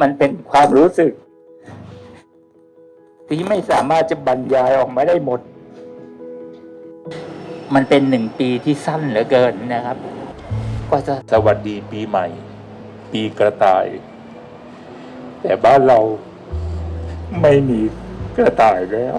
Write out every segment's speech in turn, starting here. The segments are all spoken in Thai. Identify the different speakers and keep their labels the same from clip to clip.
Speaker 1: มันเป็นความรู้สึก ที่ไม่สามารถจะบรรยายออกมาได้หมด มันเป็นหนึ่งปีที่สั้นเหลือเกินนะครับ ก็จะ
Speaker 2: สวัสดีปีใหม่ ปีกระต่าย แต่บ้านเราไม่มีกระต่ายแล้ว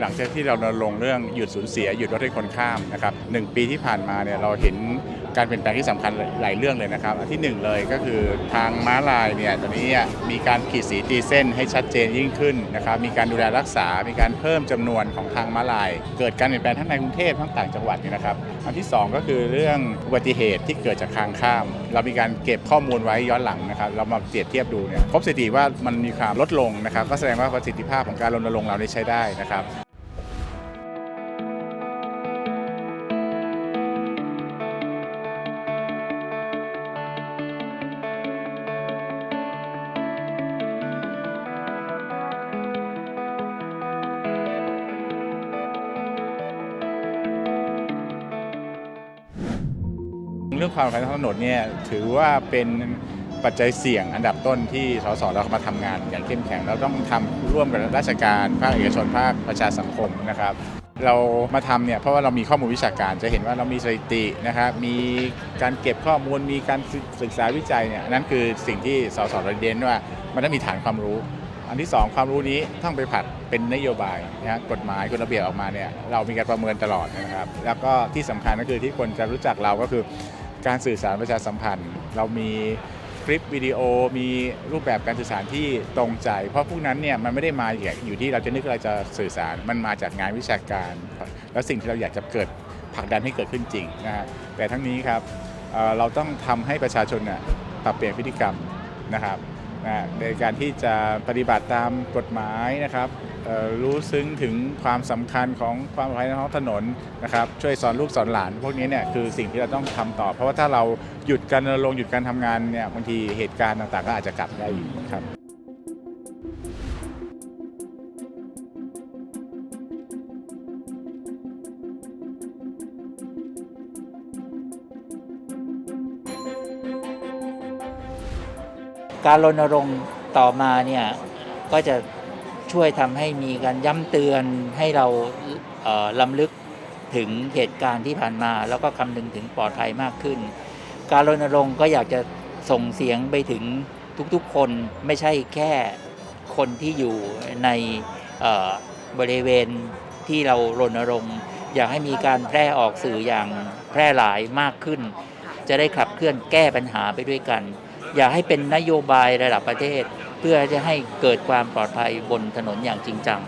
Speaker 3: หลังจากที่เรารณรงค์เรื่องหยุดสูญเสียหยุดรถให้คนข้ามนะครับหนึ่งปีที่ผ่านมาเนี่ยเราเห็นการเปลี่ยนแปลงที่สำคัญหลายเรื่องเลยนะครับอันที่หนึ่งเลยก็คือทางม้าลายเนี่ยตอนนี้มีการขีดสีตีเส้นให้ชัดเจนยิ่งขึ้นนะครับมีการดูแลรักษา มีการเพิ่มจำนวนของทางม้าลาย เกิดการเปลี่ยนแปลงทั้งในกรุงเทพทั้งต่างจังหวัดเนี่ยนะครับอันที่สองก็คือเรื่องอุบัติเหตุที่เกิดจากทางข้าม เรามีการเก็บข้อมูลไว้ย้อนหลังนะครับเรามาเปรียบเทียบดูเนี่ยพบสถิติว่ามันมีความลดลงนะครับก็แสดงว่าประสิทธิภาพของการรณรงค์เราได้ใช้ได้นะครับ เรื่องความปลอดภัยทางถนนเนี่ยถือว่าเป็นปัจจัยเสี่ยงอันดับต้นที่สสเรามาทำงานอย่างเข้มแข็งเราต้องทำร่วมกับราชการภาคเอกชนภาคประชาสังคมนะครับ เรามาทำเนี่ยเพราะว่าเรามีข้อมูลวิชาการจะเห็นว่าเรามีสถิตินะครับมีการเก็บข้อมูลมีการศึกษาวิจัยเนี่ยนั่นคือสิ่งที่สสเราเด่นว่า มันต้องมีฐานความรู้ อันที่สองความรู้นี้ต้องไปผัดเป็นนโยบายนะกฎหมายกฎระเบียบออกมาเนี่ยเรามีการประเมินตลอดนะครับ แล้วก็ที่สำคัญก็คือที่คนจะรู้จักเราก็คือ การสื่อสารประชาสัมพันธ์ เรามีคลิปวิดีโอมีรูปแบบการสื่อสารที่ตรงใจ เพราะพวกนั้นเนี่ยมันไม่ได้มาอยู่ที่เราจะนึกอะไรจะสื่อสารมันมาจากงานวิชาการ แล้วสิ่งที่เราอยากจะเกิดผลักดันให้เกิดขึ้นจริงนะฮะแต่ทั้งนี้ครับเราต้องทำให้ประชาชนน่ยปรับเปลี่ยนพฤติกรรมนะครับ ในการที่จะปฏิบัติตามกฎหมายนะครับรู้ซึ้งถึงความสำคัญของความปลอดภัยในท้องถนนนะครับช่วยสอนลูกสอนหลาน พวกนี้เนี่ยคือสิ่งที่เราต้องทำต่อ เพราะว่าถ้าเราหยุดการลงหยุดการทำงานเนี่ยบางทีเหตุการณ์ต่างๆก็อาจจะกลับได้อีกครับ
Speaker 1: การรณรงค์ต่อมาเนี่ยก็จะช่วยทำให้มีการย้ำเตือนให้เราเอ่อลำลึกถึงเหตุการณ์ที่ผ่านมา แล้วก็คำนึงถึงปลอดภัยมากขึ้น การรณรงค์ก็อยากจะส่งเสียงไปถึงทุกๆคนไม่ใช่แค่คนที่อยู่ในเอ่อบริเวณที่เรารณรงค์อยากให้มีการแพร่ออกสื่ออย่างแพร่หลายมากขึ้น จะได้ขับเคลื่อนแก้ปัญหาไปด้วยกัน อยากให้เป็นนโยบายระดับประเทศ เพื่อจะให้เกิดความปลอดภัยบนถนนอย่างจริงจัง